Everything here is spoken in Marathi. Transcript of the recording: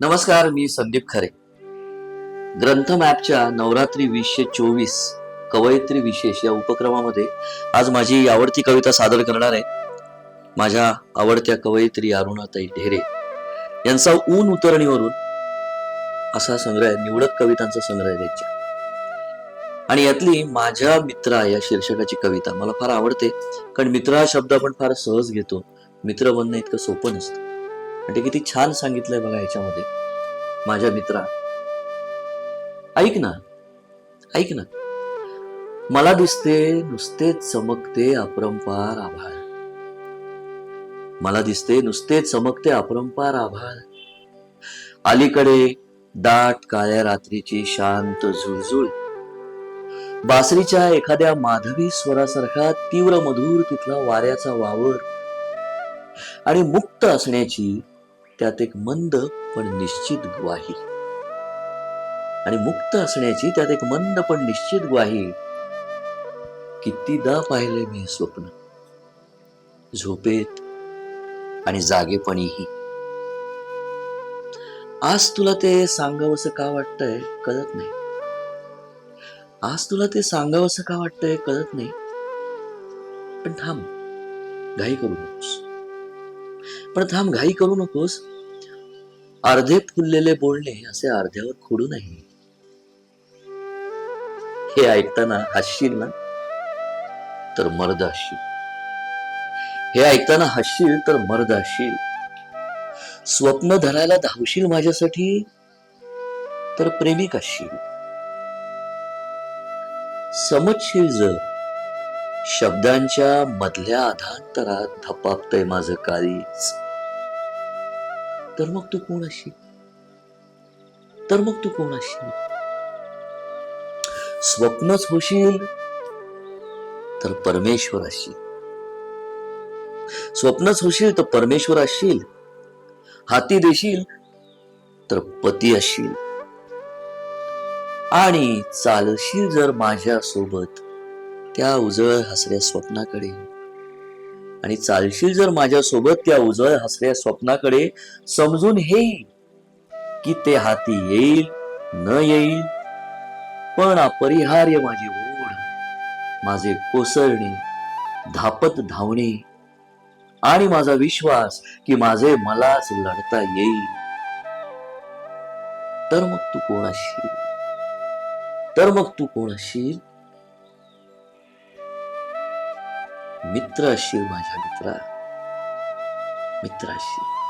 नमस्कार मी संदीप खरे. ग्रंथ मॅपच्या नवरात्री वीसशे चोवीस कवयित्री विशेष या उपक्रमामध्ये आज माझी आवडती कविता सादर करणार आहे. माझ्या आवडत्या कवयित्री अरुणाताई ढेरे यांचा ऊन उतरणीवरून असा संग्रह निवडक कवितांचा संग्रह आहे त्यांच्या आणि यातली माझ्या मित्रा या शीर्षकाची कविता मला फार आवडते कारण मित्र हा शब्द आपण फार सहज घेतो. मित्र बनणं इतकं सोपं नसतं. ते किती छान सांगितलंय बघा ह्याच्यामध्ये. माझ्या मित्रा. ऐक ना. ऐक ना. मला दिसते नुसतेच चमकते अपरंपार आभाळ. मला दिसते नुसते चमकते अपरंपार आभाळ. अलीकडे दाट काळ्या रात्रीची शांत झुळझुळ. बासरीच्या एखाद्या माधवी स्वरासारखा तीव्र मधुर तिथला वाऱ्याचा वावर. आणि मुक्त असण्याची त्यात एक मंद पण निश्चित ग्वाही. आणि मुक्त असण्याची त्यात एक मंद पण निश्चित ग्वाही. कितीदा पाहिले मी स्वप्न. झोपेत आणि जागेपणीही. आज तुला ते सांगावंसं का वाटतंय कळत नाही. आज तुला ते सांगावंसं का वाटतंय कळत नाही. पण थांब घाई करू नकोस. पण थांब घाई करू नकोस. अर्धे फुललेले बोलणे असे अर्ध्यावर खोडू नाही. हे ऐकताना हसशील ना? तर मर्द असशील हे ऐकताना हसशील तर मर्द असशील स्वप्न धरायला धावशील माझ्यासाठी तर प्रेमिक असशील समजशील जर शब्दांच्या मधल्या अधांतरात धपापतय माझं काळीच तर मग तू कोण अशी? तर मग तू कोण अशी? स्वप्नच होशील तर परमेश्वर असशील स्वप्नच होशील तर परमेश्वर असशील हाती देशील तर पती असशील आणि चालशील जर माझ्या सोबत त्या उजळ हसऱ्या स्वप्नाकडे. आणि चालशील जर माझ्यासोबत त्या उजळ हसऱ्या स्वप्नाकडे समजून हे की ते हाती येईल न येईल पण अपरिहार्य माझी ओढ माझे कोसळणे धापत धावणे आणि माझा विश्वास की माझे मलाच लढता येईल. तर मग तू कोण असशील? तर मग तू कोण असशील? मित्र असशील माझ्या मित्रा मित्र असशील